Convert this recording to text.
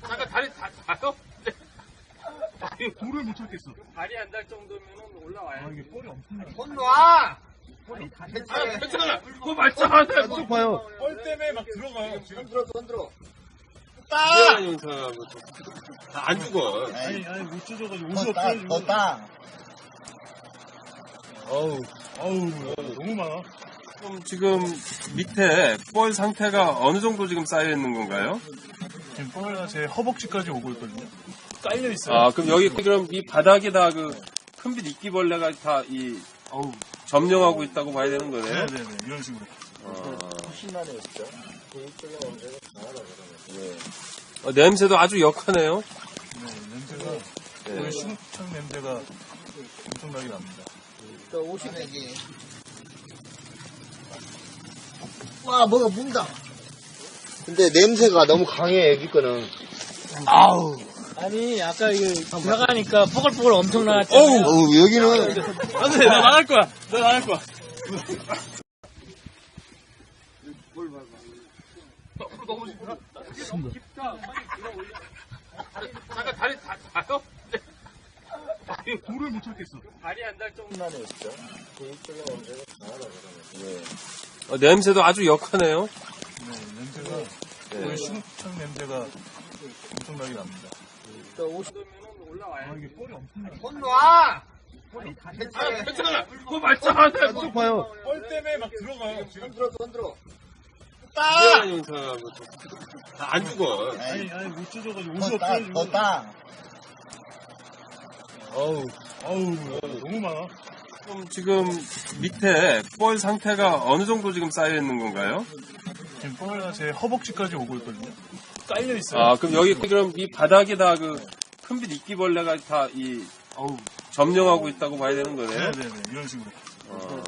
잠깐 다리 다, 닿아요? 돌을 못 찾겠어. 다리 안 닿을 정도면 올라와요. 아, 이게 뻘이 엄청나. 손 놔! 아, 괜찮아. 그거 말짱 돼. 쭉 봐요. 뻘 때문에 막 들어가요. 지금. 손 들어, 손 들어. 미안한 영상하고 안 죽어. 아니, 아니, 못 찢어가지고 옷이 더 따, 없어가지고. 더 따. 어우, 아우, 너무 많아. 그럼 지금 밑에 뻘 상태가 어느 정도 지금 쌓여 있는 건가요? 지금 뻘가 제 허벅지까지 오고 있거든요. 깔려 있어요. 아, 그럼 여기 그럼 이 바닥에 다 그 큰빛 이끼벌레가 다 이 어우 점령하고 있다고 봐야 되는 거네요. 네네네, 이런 식으로. 신나네요, 진짜. 어, 냄새도 아주 역하네요. 네, 냄새가, 네. 거의 수국창 냄새가 엄청나게 납니다. 또 오시네, 이게. 와, 뭐가 문다. 근데 냄새가 너무 강해, 여기 거는. 아우. 아니 아까 이게 들어가니까 뽀글뽀글 엄청 나왔죠. 어우, 여기는. 안 돼, 나 나갈 거야. 나 나갈 거야. 잠깐 다리 다, 닿아요? 돌을 못 찾겠어. 다리 안 닿을 정도. 신나네요, 진짜. 어, 냄새도 아주 역하네요. 네, 냄새가, 거의 수국창 냄새가 엄청나게 납니다. 또 오시 아, 이게 뻘이 엄청나. 손 놔! 괜찮아. 그거 말짱 돼. 쭉 봐요. 뻘 때문에 막 들어가요. 지금. 손 들어, 손 들어. 미안한 영상하고 안 죽어. 아니, 아니, 못 찢어가지고 옷이 더 따, 없어가지고. 더 따. 어우, 아우, 너무 많아. 그럼 지금 밑에 뻘 상태가 어느 정도 지금 쌓여 있는 건가요? 지금 뻘가 제 허벅지까지 오고 있거든요. 깔려 있어요. 아, 그럼 여기 그럼 이 바닥에 다 그 큰빛 이끼벌레가 다 이 점령하고 있다고 봐야 되는 거네요. 네네네, 이런 식으로. 어,